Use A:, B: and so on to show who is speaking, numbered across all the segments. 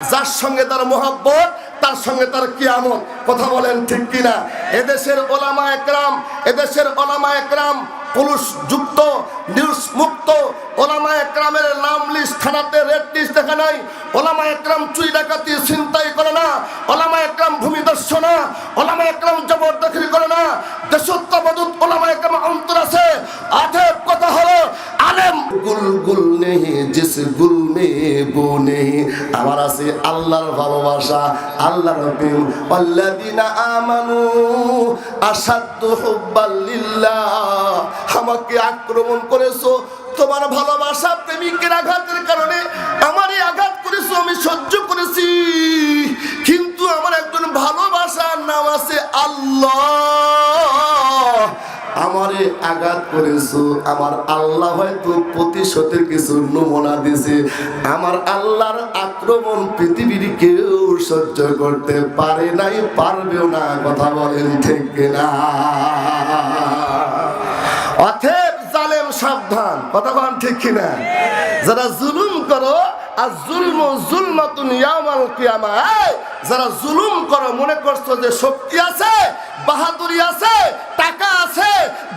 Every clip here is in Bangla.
A: যার সঙ্গে তার মোহাব্বত, তার সঙ্গে তার কিয়ামত। কথা বলেন ঠিক কিনা? এদেশের ওলামা একরাম, এদেশের ওলামা একরাম যুক্ত নিউজ মুক্ত। ওলামা একরামের নাম লিস্ট থানাতে রেড লিস্ট দেখা নাই। ওলামা একরাম চুই ডাকাতি চিন্তাই করে না। ওলামা একরাম ভূমি দর্শনা। ওলামা একরাম জবরদখল করে না। দেশত্ববোধ ওলামা একরাম অন্তর আছে আধেব কথা হলো আলেম গুল গুল নেই জিস আমার আছে আল্লাহর ভালোবাসা আল্লাহর প্রেম আমানু আসাদ্দু হুব্বাল লিল্লাহ। আমাকে আক্রমণ করেছ, তোমার ভালোবাসা প্রেমিকের আঘাতের কারণে আমারই আঘাত করেছ, আমি সহ্য করেছি। কিন্তু আমার একজন ভালোবাসার নাম আছে আল্লাহ। আমারে আঘাত করেছ। আমার আল্লাহ হয়তো প্রতিশোধের কিছু নমুনা দিছে আমার আল্লাহর আক্রমণ পৃথিবীর কেউ সহ্য করতে পারে নাই, পারবেও না, কথা বলেন ঠিক কিনা? অথেব জালেম সাবধান, কথা বলেন ঠিক কিনা? যারা জুলুম করো, আর জুলম জুলমাতুন ইয়ামাল কিয়ামা যারা জুলুম করো, মনে করছ যে শক্তি আছে, বাহাদুরি আছে টাকা আছে,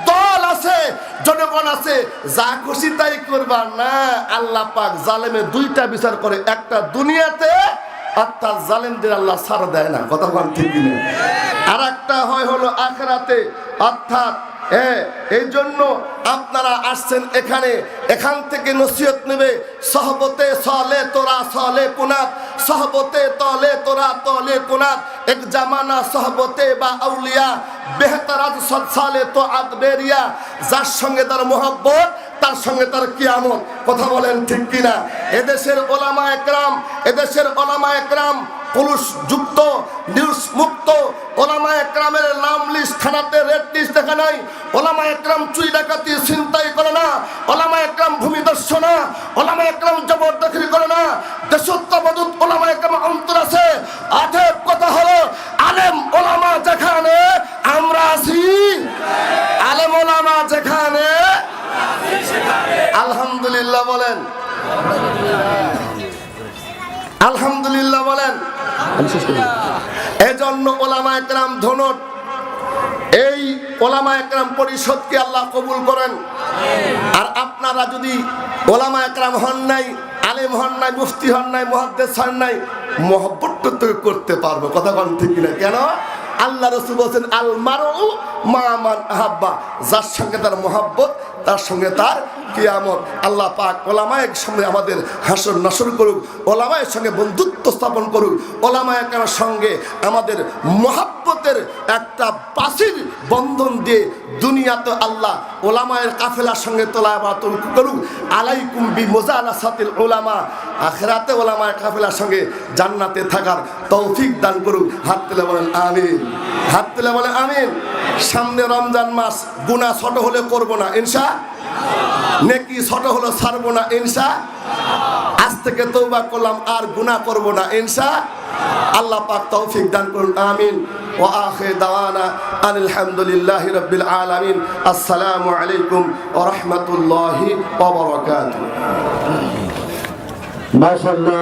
A: দল আছে, জনগণ আছে, যা খুশি তাই করবা না। আল্লাহ পাক জালেমে দুইটা বিচার করে, একটা দুনিয়াতে অর্থাৎ জালেমদের আল্লাহ ছাড় দেয় না। কথা বলেন ঠিক কিনা আর একটা হয় হলো আখরাতে। অর্থাৎ হ্যাঁ এই জন্য আপনারা আসছেন এখানে, এখান থেকে নসিহত নেবে, সহবতে সলে তোরা, সলে কুনাত, সহবতে তলে তোরা, তলে কুনাত। এক জামানা সহবতে বা আউলিয়া বেহতারাজ সৎসালে তো আদবেরিয়া যার সঙ্গে তার মোহাব্বত, তার সঙ্গে তার কিয়ামত। কথা বলেন ঠিক কিনা? এদেশের ওলামা একরাম, এদেশের ওলামা একরাম পুলিশ যুক্ত নিউজ মুক্ত। ওলামা একরামের নাম লিস্ট থানাতে রেড লিস্ট দেখা নাই। ওলামা একরাম চুই ডাকাতি চিন্তাই করে না। ওলামা একরাম ভূমি দর্শনা। ওলামা একরাম জবরদখল করে না দেশত্ববোধ ওলামা একরাম অন্তর আছে আধেব কথা হলো আলেম ওলামা যেখানে আমরা আছি আলেম ওলামা যেখানে আলহামদুলিল্লাহ বলেন। আলহামদুলিল্লাহ বলেন। এজন্য ওলামা একরাম ধনট এই ওলামা একরাম পরিষদকে আল্লাহ কবুল করেন। আর আপনারা যদি ওলামা একরাম হন নাই আলেম হন নাই মুফতি হন নাই মহাদ্দেশ হন নাই মহব্বত তো করতে পারব। কথা বলেন ঠিক না কেন? আল্লাহ রসুল বলছেন আল মারু মামান আহাব্বা, যার সঙ্গে তার মহাব্বত, তার সঙ্গে তার কিয়ামত। আল্লাহ পাক ওলামায়ের সঙ্গে আমাদের হাসর নাসর করুক, ওলামায়ের সঙ্গে বন্ধুত্ব স্থাপন করুক ওলামায়ের সঙ্গে আমাদের মহাব্বতের একটা পাশির বন্ধন দিয়ে দুনিয়াতে আল্লাহ ওলামায়ের কাফেলার সঙ্গে তোলা করুক। আলাইকুম বি মোজালা সাতিল ওলামা আখরাতে ওলামায়ের কাফেলার সঙ্গে জান্নাতে থাকার তৌফিক দান করুক। হাত তুলে বলেন আমিন। হাত তুলে বলেন আমিন। সামনে রমজান মাস গুণা ছোট হলে করব না, ইনশা। নেকি ছোট হলো ছাড়বো না ইনসা আজ থেকে তৌবা করলাম, আর গুনাহ করব না ইনসা আল্লাহ পাক তৌফিক দান করুন, আমিন। ও আখির দাওয়ানা আলহামদুলিল্লাহি রাব্বিল আলামিন। আসসালামু আলাইকুম ওয়া রাহমাতুল্লাহি
B: মাশাআল্লাহ।